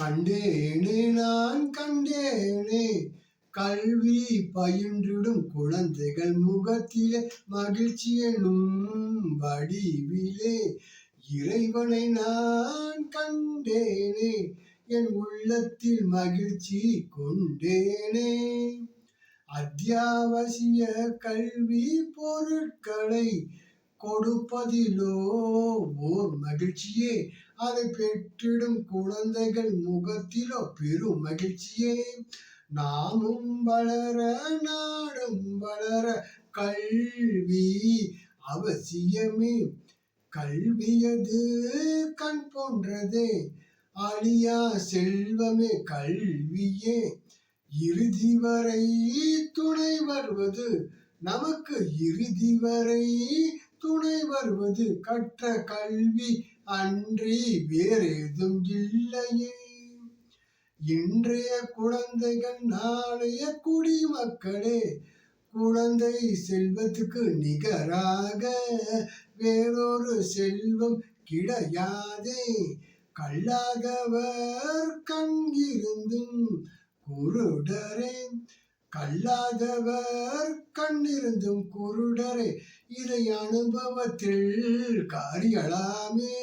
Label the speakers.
Speaker 1: கண்டேனே நான் கண்டேனே. கல்வி பயின்றிடும் குழந்தைகள் முகத்திலே மகிழ்ச்சி எனும் வடிவிலே. இறைவனை நான் கண்டேனே என் உள்ளத்தில் மகிழ்ச்சி கொண்டேனே. அத்தியாவசிய கல்வி பொருட்களை கொடுப்பதிலோ மகிழ்ச்சியே. அதை பெற்றிடும் குழந்தைகள் முகத்திலோ பெரும் மகிழ்ச்சியே. நாமும் வளர நாடும் வளர கல்வி அவசியமே. கல்வியது கண் போன்றதே. அழியா செல்வமே கல்வியே. இறுதி வரை துணை வருவது நமக்கு இறுதி வரை துணை வருவது கற்ற கல்வி அன்றி வேறேதும் இல்லையே. இன்றைய குழந்தைகள் நாளைய குடிமக்களே குழந்தை செல்வத்துக்கு நிகராக வேறொரு செல்வம் கிடையாதே. கல்லாதவர் கண் இருந்தும் குருடரே கல்லாதவர் கண்ணிருந்தும் குருடரே இதை அனுபவத்தில் காரியலாமே.